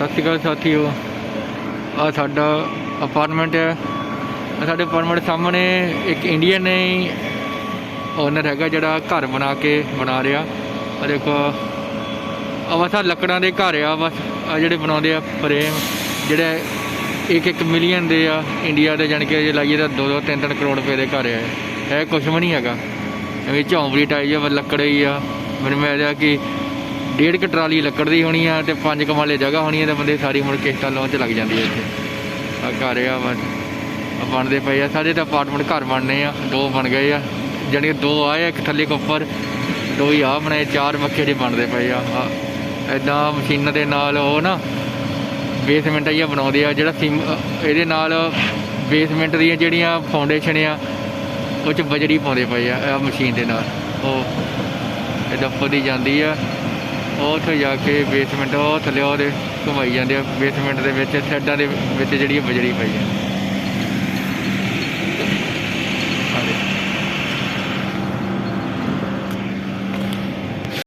ਸਤਿ ਸ਼੍ਰੀ ਅਕਾਲ ਸਾਥੀਓ। ਆ ਸਾਡਾ ਅਪਾਰਟਮੈਂਟ ਹੈ। ਸਾਡੇ ਅਪਾਰਟਮੈਂਟ ਸਾਹਮਣੇ ਇੱਕ ਇੰਡੀਅਨ ਨੇ ਓਨਰ ਹੈਗਾ ਜਿਹੜਾ ਘਰ ਬਣਾ ਕੇ ਬਣਾ ਰਿਹਾ। ਆ ਦੇਖੋ ਆ ਬਸ ਆਹ ਲੱਕੜਾਂ ਦੇ ਘਰ ਆ, ਬਸ ਆ ਜਿਹੜੇ ਬਣਾਉਂਦੇ ਆ ਫਰੇਮ ਜਿਹੜਾ ਇੱਕ ਇੱਕ ਮਿਲੀਅਨ ਦੇ ਆ ਇੰਡੀਆ ਦੇ, ਜਾਣੀ ਕਿ ਜੇ ਲਾਈਏ ਤਾਂ 2 2 3 3 ਕਰੋੜ ਰੁਪਏ ਦੇ ਘਰ ਆ। ਇਹ ਕੁਛ ਵੀ ਨਹੀਂ ਹੈਗਾ। ਐਵੇਂ ਝੌਂਪੜੀ ਟਾਈਪ ਆ ਲੱਕੜ ਹੀ ਆ। ਮੈਨੂੰ ਮਿਲਿਆ ਕਿ ਡੇਢ ਕੁ ਟਰਾਲੀ ਲੱਕੜ ਦੀ ਹੋਣੀ ਆ ਤੇ ਪੰਜ ਕਮਾਲੇ ਜਗ੍ਹਾ ਹੋਣੀ ਆ ਤੇ ਬੰਦੇ ਸਾਰੀ ਮੁੜ ਕਿਸ਼ਤਾਂ ਲਾਉਣ ਚ ਲੱਗ ਜਾਂਦੀ ਆ ਇੱਥੇ। ਆ ਘਰ ਆ ਬਸ। ਬਣਦੇ ਪਏ ਆ। ਸਾਡੇ ਤਾਂ ਅਪਾਰਟਮੈਂਟ ਘਰ ਬਣਨੇ ਆ। ਦੋ ਬਣ ਗਏ ਆ। ਜਾਣੀ ਕਿ ਦੋ ਆਏ ਆ, ਇੱਕ ਥੱਲੇ ਇੱਕ ਉੱਪਰ ਦੋ ਹੀ ਆ ਬਣੇ ਚਾਰ ਮੱਕੇ ਦੇ ਬਣਦੇ ਪਏ ਆ। ਐਦਾਂ ਮਸ਼ੀਨਾਂ ਦੇ ਨਾਲ ਉਹ ਨਾ ਬੇਸਮੈਂਟ ਆ ਬਣਾਉਂਦੇ ਆ ਜਿਹੜਾ ਸਿਮ ਇਹਦੇ ਨਾਲ ਬੇਸਮੈਂਟ ਦੀਆਂ ਜਿਹੜੀਆਂ ਫਾਊਂਡੇਸ਼ਨ ਆ ਉਹ ਚ ਬਜਰੀ ਪਾਉਂਦੇ ਪਏ ਆ ਮਸ਼ੀਨ ਦੇ ਨਾਲ। ਉਹ ਇਹਦਾ ਉੱਪਰ ਜਾਂਦੀ ਆ। ਉੱਥੇ ਜਾ ਕੇ ਬੇਸਮੈਂਟ ਉਹ ਥੱਲੇ ਉਹਦੇ ਘੁਮਾਈ ਜਾਂਦੇ ਆ। ਬੇਸਮੈਂਟ ਦੇ ਵਿੱਚ ਸੈੱਡਾਂ ਦੇ ਵਿੱਚ ਜਿਹੜੀ ਬਜਰੀ ਪਈ ਆ।